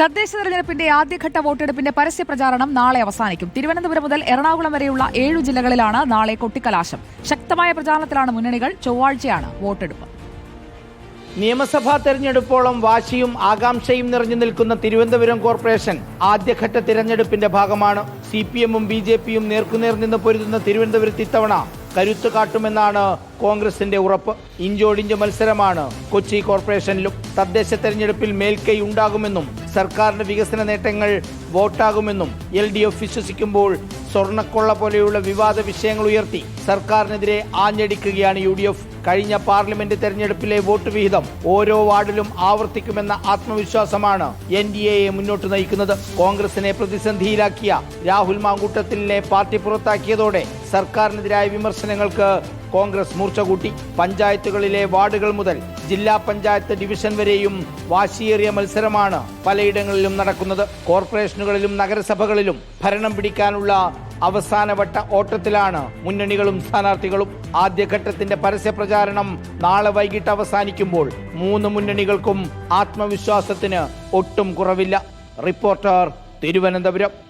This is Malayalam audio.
തദ്ദേശ തെരഞ്ഞെടുപ്പിന്റെ ആദ്യഘട്ട വോട്ടെടുപ്പിന്റെ പരസ്യ പ്രചാരണം നാളെ അവസാനിക്കും. തിരുവനന്തപുരം മുതൽ എറണാകുളം വരെയുള്ള ഏഴു ജില്ലകളിലാണ് നാളെ കൊട്ടിക്കലാശം. ശക്തമായ പ്രചാരണത്തിലാണ് മുന്നണികൾ ചൊവ്വാഴ്ചയാണ് വോട്ടെടുപ്പ്. നിയമസഭാ തെരഞ്ഞെടുപ്പോളം വാശിയും ആകാംക്ഷയും നിറഞ്ഞു നിൽക്കുന്ന തിരുവനന്തപുരം കോർപ്പറേഷൻ ആദ്യഘട്ട തിരഞ്ഞെടുപ്പിന്റെ ഭാഗമാണ്. സി പി എമ്മും ബി ജെ പിയും നേർക്കുനേർ നിന്ന് പൊരുതുന്ന തിരുവനന്തപുരത്ത് ഇത്തവണ കരുത്തു കാട്ടുമെന്നാണ് കോൺഗ്രസിന്റെ ഉറപ്പ്. ഇഞ്ചോടിഞ്ച് മത്സരമാണ് കൊച്ചി കോർപ്പറേഷനിലും തദ്ദേശ തെരഞ്ഞെടുപ്പിൽ മേൽക്കൈ ഉണ്ടാകുമെന്നും സർക്കാരിന്റെ വികസന നേട്ടങ്ങൾ വോട്ടാകുമെന്നും എൽ ഡി എഫ് വിശ്വസിക്കുമ്പോൾ സ്വർണക്കൊള്ള പോലെയുള്ള വിവാദ വിഷയങ്ങൾ ഉയർത്തി സർക്കാരിനെതിരെ ആഞ്ഞടിക്കുകയാണ് യു ഡി എഫ്. കഴിഞ്ഞ പാർലമെന്റ് തെരഞ്ഞെടുപ്പിലെ വോട്ട് വിഹിതം ഓരോ വാർഡിലും ആവർത്തിക്കുമെന്ന ആത്മവിശ്വാസമാണ് എൻ ഡി എയെ മുന്നോട്ട് നയിക്കുന്നത്. കോൺഗ്രസിനെ പ്രതിസന്ധിയിലാക്കിയ രാഹുൽ മാങ്കൂട്ടത്തിലിനെ പാർട്ടി പുറത്താക്കിയതോടെ സർക്കാരിനെതിരായ വിമർശനങ്ങൾക്ക് കോൺഗ്രസ് മൂർച്ച കൂട്ടി. പഞ്ചായത്തുകളിലെ വാർഡുകൾ മുതൽ ജില്ലാ പഞ്ചായത്ത് ഡിവിഷൻ വരെയും വാശിയേറിയ മത്സരമാണ് പലയിടങ്ങളിലും നടക്കുന്നത്. കോർപ്പറേഷനുകളിലും നഗരസഭകളിലും ഭരണം പിടിക്കാനുള്ള അവസാനവട്ട ഓട്ടത്തിലാണ് മുന്നണികളും സ്ഥാനാർത്ഥികളും ആദ്യഘട്ടത്തിന്റെ പരസ്യ പ്രചാരണം നാളെ വൈകിട്ട് അവസാനിക്കുമ്പോൾ മൂന്ന് മുന്നണികൾക്കും ആത്മവിശ്വാസത്തിന് ഒട്ടും കുറവില്ല. റിപ്പോർട്ടർ തിരുവനന്തപുരം.